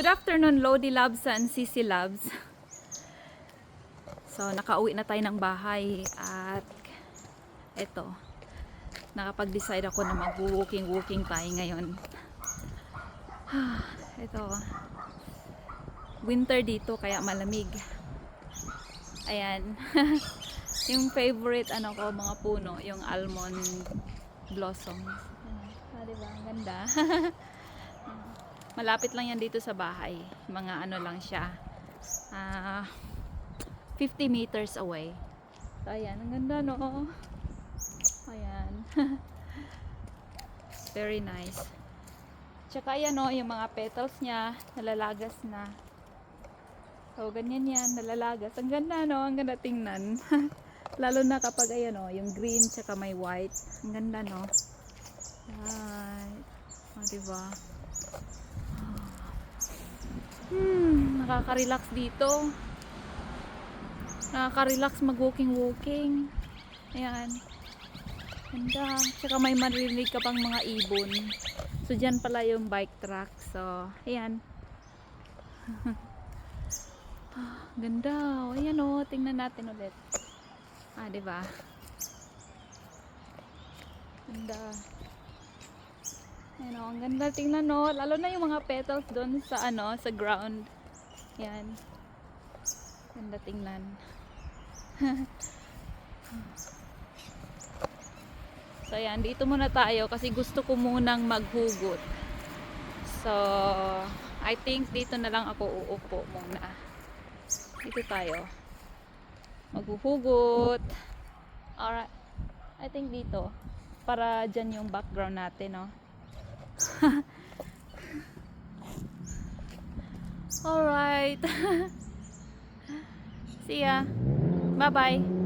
Good afternoon, Lodi Labs and Sisi Labs. So, nakauwi na tayo ng bahay at eto, nakapag-decide ako na mag-walking-walking tayo ngayon. Ito, winter dito kaya malamig. Ayan. yung favorite ano ko mga puno, yung almond blossoms. Ah, diba? Ang ganda. Malapit lang yan dito sa bahay. Mga ano lang siya. Ah, 50 meters away. So, ayan. Ang ganda, no? Ayan. Very nice. Tsaka ayan, no, yung mga petals niya, nalalagas na. So, ganyan yan, nalalagas. Ang ganda, no? Ang ganda tingnan. Lalo na kapag, ayan, no, yung green tsaka may white. Ang ganda, no? Right. O, diba? Nakaka-relax dito. Nakaka-relax mag-walking-walking. Ayan. Ganda. Tsaka may maririnig ka pang mga ibon. So, dyan pala yung bike track. So, ayan. Ganda. O, Ayan o. Tingnan natin ulit. Ah, ba? Ganda. Ayan o. Ang ganda. Tingnan o. Lalo na yung mga petals doon sa ano, sa ground. Yan. Ganda tingnan. so, ayan. Dito muna tayo kasi gusto ko munang maghugot. So, I think dito na lang ako uupo muna. Dito tayo. Maghuhugot. Alright. I think dito. Para dyan yung background natin, no? Alright. See ya. Bye-bye.